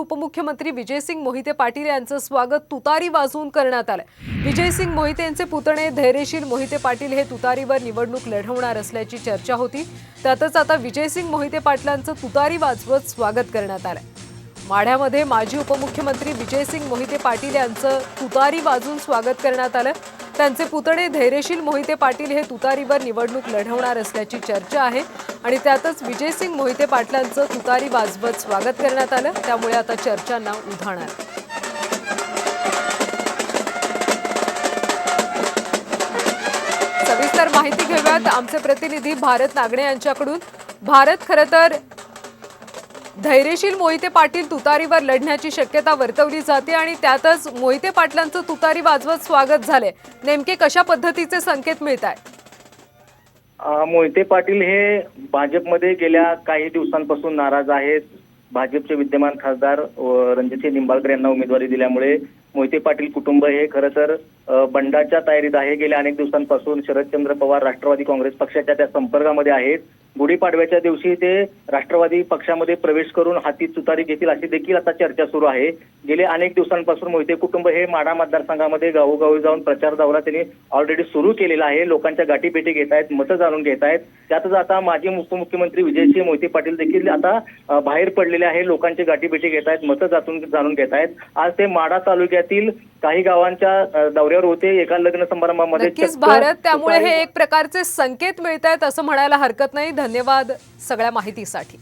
उपमुख्यमंत्री विजयसिंग मोहिते पाटील यांचं स्वागत तुतारी वाजवून करण्यात आलं विजयसिंग मोहिते यांचे पुतणे धैर्यशील मोहिते पाटील हे तुतारीवर निवडणूक लढवणार असल्याची चर्चा होती. त्यातच आता विजयसिंग मोहिते पाटलांचं तुतारी वाजवत स्वागत करण्यात आलं माढ्यामध्ये माजी उपमुख्यमंत्री विजयसिंग मोहिते पाटील यांचं तुतारी वाजून स्वागत करण्यात आलं त्यांचे पुतणे धैर्यशील मोहिते पाटील हे तुतारीवर निवडणूक लढवणार असल्याची चर्चा आहे आणि त्यातच विजयसिंग मोहिते पाटलांचं तुतारी वाजवत स्वागत करण्यात आलं. त्यामुळे आता चर्चांना उधाण आलं सविस्तर माहिती घेऊयात. आमचे प्रतिनिधी भारत नागणे यांच्याकडून. भारत खरं तर धैर्यशील मोहिते पाटील तुतारीवर लढण्याची शक्यता वर्तवली जाते आणि त्यातच मोहिते पाटलांचं तुतारी वाजवत स्वागत झाले नेमके कशा पद्धतीचे संकेत मिळत आहेत? मोहिते पाटील हे भाजपमध्ये गेल्या काही दिवसांपासून नाराज आहेत. भाजपचे विद्यमान खासदार रणजितसिंह निंबाळकर यांना उमेदवारी दिल्यामुळे मोहिते पाटील कुटुंब हे खरं तर बंडाच्या तयारीत आहे. गेल्या अनेक दिवसांपासून शरदचंद्र पवार राष्ट्रवादी काँग्रेस पक्षाच्या त्या संपर्कामध्ये आहेत. गुढीपाडव्याच्या दिवशी ते राष्ट्रवादी पक्षामध्ये प्रवेश करून हाती तुतारी घेतील अशी देखील आता चर्चा सुरू आहे. गेले अनेक दिवसांपासून मोहिते कुटुंब हे माडा मतदारसंघामध्ये गावोगावी जाऊन प्रचार दौरा त्यांनी ऑलरेडी सुरू केलेला आहे. लोकांच्या गाठीभेटी घेत आहेत मतं जाणून घेत आहेत. त्यातच आता माजी उपमुख्यमंत्री विजयसिंह मोहिते पाटील देखील आता बाहेर पडलेले आहे. लोकांची गाठीभेटी घेत आहेत मतं जातून जाणून घेत आहेत. आज ते माडा तालुक्यातील काही गावांच्या दौऱ्यावर होते. एका लग्न समारंभामध्ये भारत त्यामुळे हे एक प्रकारचे संकेत मिळत आहेत असं म्हणायला हरकत नाही. धन्यवाद सगळ्या माहितीसाठी.